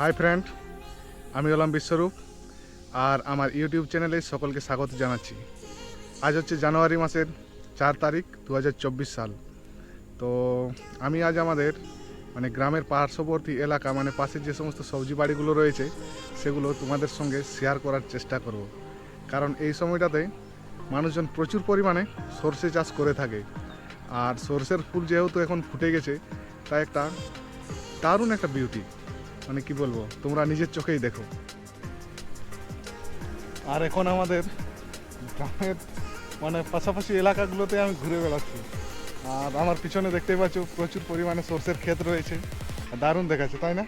Hi friend আমি হলাম বিশ্বরূপ, আর আমার ইউটিউব চ্যানেলে সকলকে স্বাগত জানাচ্ছি। আজ হচ্ছে জানুয়ারি মাসের চার তারিখ দু হাজার চব্বিশ সাল। তো আমি আজ আমাদের মানে গ্রামের পার্শ্ববর্তী এলাকা মানে পাশের যে সমস্ত সবজি বাড়িগুলো রয়েছে, সেগুলো তোমাদের সঙ্গে শেয়ার করার চেষ্টা করব। কারণ এই সময়টাতে মানুষজন প্রচুর পরিমাণে সর্ষে চাষ করে থাকে। আর সর্ষের ফুল যেহেতু এখন ফুটে গেছে, তাই একটা দারুণ একটা বিউটি মানে কি বলব, তোমরা নিজের চোখেই দেখো। আর এখন আমাদের গ্রামের মানে পাশাপাশি এলাকাগুলোতে আমি ঘুরে বেড়াচ্ছি। আর আমার পিছনে দেখতেই পাচ্ছ প্রচুর পরিমাণে সর্ষের ক্ষেত রয়েছে। দারুণ দেখাচ্ছে, তাই না?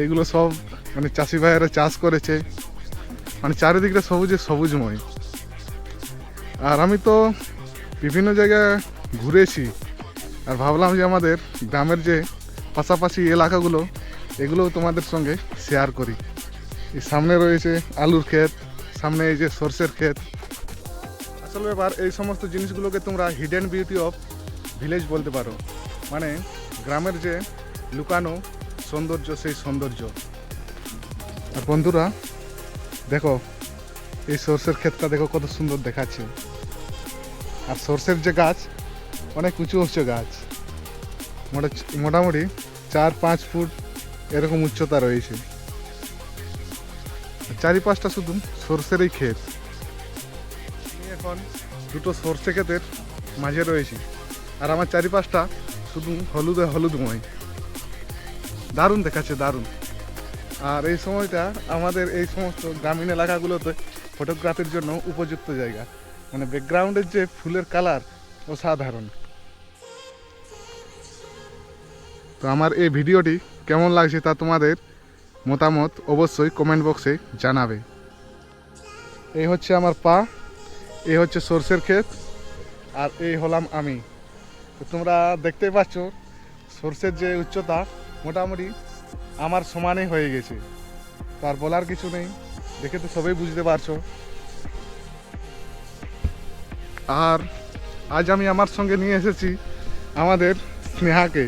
এইগুলো সব মানে চাষি ভাইয়েরা চাষ করেছে। মানে চারিদিকটা সবুজে সবুজময়। আর আমি তো বিভিন্ন জায়গায় ঘুরেছি। আর ভাবলাম যে আমাদের গ্রামের যে পাশাপাশি এলাকাগুলো, এগুলোও তোমাদের সঙ্গে শেয়ার করি। এই সামনে রয়েছে আলুর ক্ষেত, সামনে এই যে সর্ষের ক্ষেত। আসলে ব্যাপার এই সমস্ত জিনিসগুলোকে তোমরা হিডেন বিউটি অফ ভিলেজ বলতে পারো। মানে গ্রামের যে লুকানো সৌন্দর্য, সেই সৌন্দর্য। আর বন্ধুরা, দেখো, এই সর্ষের ক্ষেতটা দেখো কত সুন্দর দেখাচ্ছে। আর সর্ষের যে গাছ, অনেক উঁচু উঁচু গাছ। মোটামুটি চার, পাঁচ ফুট এরকম উচ্চতা রয়েছে। চারিপাশটা শুধু সর্ষেরই ক্ষেত। আমি এখন দুটো সর্ষে ক্ষেতের মাঝে রয়েছি। আর আমার চারিপাশটা শুধু হলুদে হলুদময়। দারুণ দেখাচ্ছে, দারুণ। আর এই সময়টা আমাদের এই সমস্ত গ্রামীণ এলাকাগুলোতে ফটোগ্রাফির জন্য উপযুক্ত জায়গা। মানে ব্যাকগ্রাউন্ডের যে ফুলের কালার অসাধারণ। তো আমার এই ভিডিওটি কেমন লাগছে তা তোমাদের মতামত অবশ্যই কমেন্ট বক্সে জানাবে। এই হচ্ছে আমার পা, এই হচ্ছে সর্ষের ক্ষেত, আর এই হলাম আমি। তো তোমরা দেখতেই পাচ্ছ, সর্ষের যে উচ্চতা মোটামুটি আমার সমানে হয়ে গেছে। তো আর বলার কিছু নেই, দেখে তো সবাই বুঝতে পারছ। আর আজ আমি আমার সঙ্গে নিয়ে এসেছি আমাদের স্নেহাকে।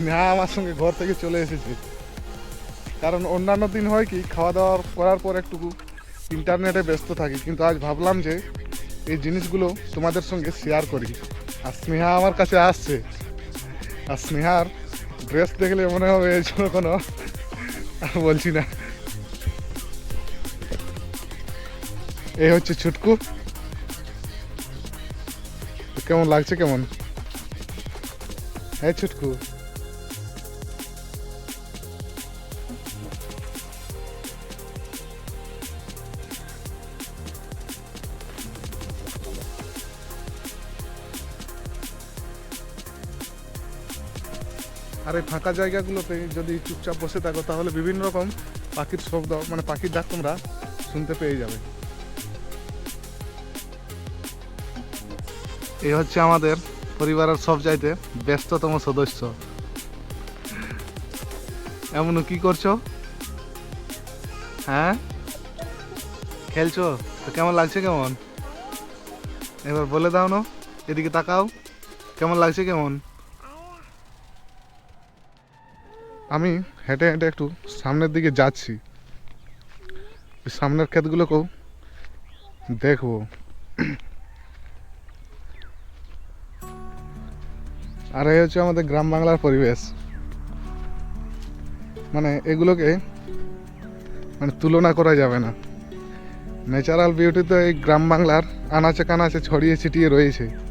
স্নেহা আমার সঙ্গে ঘর থেকে চলে এসেছে। কারণ অন্যান্য দিন হয় কি, খাওয়া দাওয়া করার পর একটু ইন্টারনেটে ব্যস্ত থাকি। কিন্তু আজ ভাবলাম যে, এই জিনিসগুলো তোমাদের সঙ্গে শেয়ার করি। আর স্নেহা আমার কাছে আসছে। আর স্নেহার ড্রেস দেখলে মনে হবে এই জন্য কোনো বলছি না। এই হচ্ছে ছুটকু। কেমন লাগছে, কেমন? হ্যাঁ ছুটকু। আর এই ফাঁকা জায়গাগুলোতে যদি চুপচাপ বসে থাকো, তাহলে বিভিন্ন রকম পাখির শব্দ মানে পাখির ডাক তোমরা শুনতে পেয়ে যাবে। এই হচ্ছে আমাদের পরিবারের সব চাইতে ব্যস্ততম সদস্য। এমন কি করছ? হ্যাঁ? খেলছো? তো কেমন লাগছে কেমন? এবার বলে দাও না, এদিকে তাকাও। কেমন লাগছে কেমন? আমি হেঁটে হেঁটে একটু সামনের দিকে যাচ্ছি। সামনের ক্ষেতগুলোকেও দেখব। আর এই হচ্ছে আমাদের গ্রাম বাংলার পরিবেশ। মানে এগুলোকে মানে তুলনা করা যাবে না। ন্যাচারাল বিউটি তো এই গ্রাম বাংলার আনাচে কানাচে ছড়িয়ে ছিটিয়ে রয়েছে।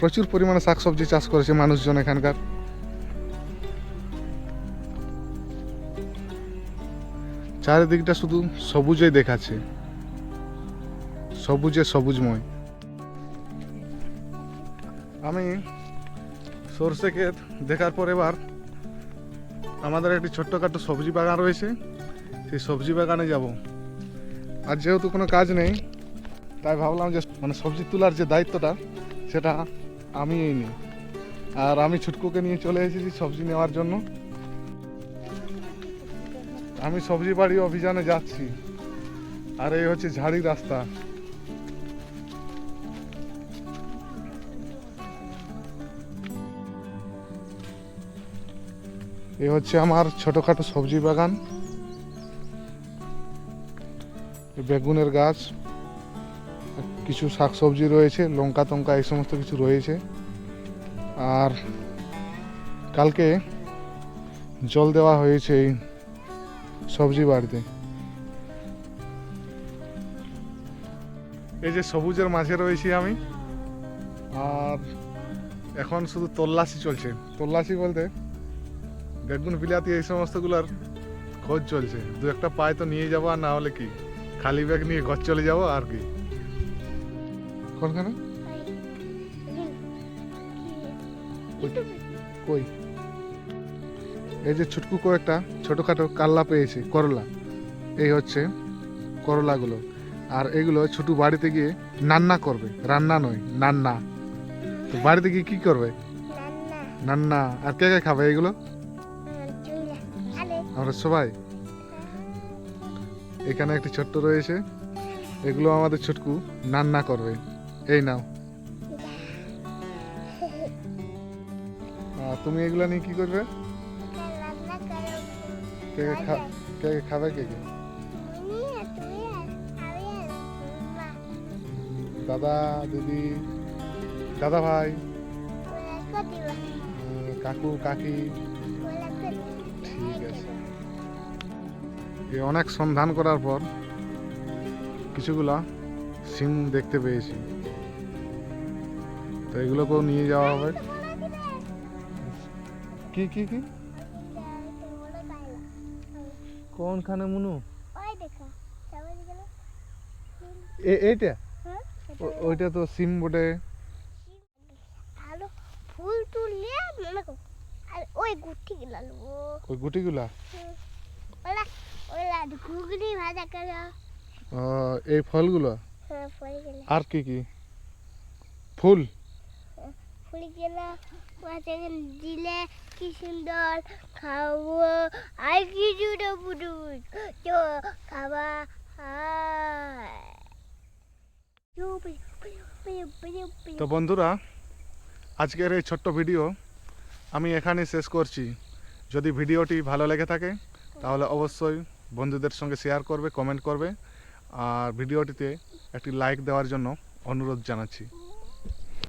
প্রচুর পরিমাণে শাকসবজি চাষ করেছে মানুষজন এখানকার। চারিদিকটা শুধু সবুজেই দেখাচ্ছে। সবুজে সবুজময়। আমি সর্ষে ক্ষেত দেখার পর এবার আমাদের একটি ছোট্টখাটো সবজি বাগান রয়েছে। সেই সবজি বাগানে যাব। আর যেহেতু কোনো কাজ নেই, তাই ভাবলাম যে মানে সবজি তোলার যে দায়িত্বটা, সেটা আমিই নিই আর আমি ছুটকুকে নিয়ে চলে এসেছি সবজি নেওয়ার জন্য। আমি সবজি বাড়ি অভিযানে যাচ্ছি। আর এই হচ্ছে ঝাড়ি রাস্তা। এ হচ্ছে আমার ছোটোখাটো সবজি বাগান। বেগুনের গাছ। কিছু শাকসবজি রয়েছে, লঙ্কা টঙ্কা এই সমস্ত কিছু রয়েছে। আর কালকে জল দেওয়া হয়েছে এই সবজি বাড়িতে। এই যে সবুজের মাঝে রয়েছি আমি, আর এখন শুধু তল্লাশি চলছে। তল্লাশি বলতে বেগুন বিলাতি এই সমস্তগুলোর খোঁজ চলছে। দু একটা পায়ে তো নিয়ে যাব আর না হলে কি? খালি ব্যাগ নিয়ে ঘর চলে যাব আর কি? কোনখানে কই? এই যে ছুটকু একটা ছোটখাটো কাল্লা পেয়েছে করলা। এই হচ্ছে করলাগুলো। আর এগুলো ছোটু বাড়িতে গিয়ে নান্না করবে রান্না নয় নান্না। তো বাড়িতে গিয়ে কি করবে? নান্না। আর কে কে খাবে এগুলো? আমরা সবাই। এখানে একটি ছোট্ট রয়েছে। এগুলো আমাদের ছোটকু নান্না করবে। এই নাও। তুমি এগুলো নিয়ে কি করবে? কে কে খাবে কে কে দাদা, দিদি, দাদা ভাই কাকু, কাকি। ঠিক আছে। অনেক সন্ধান করার পর কিছুগুলা সিম দেখতে পেয়েছি। এগুলোকেও নিয়ে যাওয়া হবে কি কি কি? কোনখানে মুনু? এইটা? ওইটা তো সিম বটে। ফুল তুললে মনে কর আর ওই গুটি গেলাম ও ওই গুটিগুলা? ওলা ওলা ঘুগনি ভাজা করে ও, এই ফলগুলো? হ্যাঁ পড়ে আর কি কি? ফুল? ফুলে গেলে মাঝে দিলে কি সুন্দর খাব? আর কিছু না পুটুস তো খাবা তো বন্ধুরা, আজকের এই ছোট্ট ভিডিও আমি এখানে শেষ করছি। যদি ভিডিওটি ভালো লেগে থাকে, তাহলে অবশ্যই বন্ধুদের সঙ্গে শেয়ার করবে কমেন্ট করবে। আর ভিডিওটিতে একটি লাইক দেওয়ার জন্য অনুরোধ জানাচ্ছি।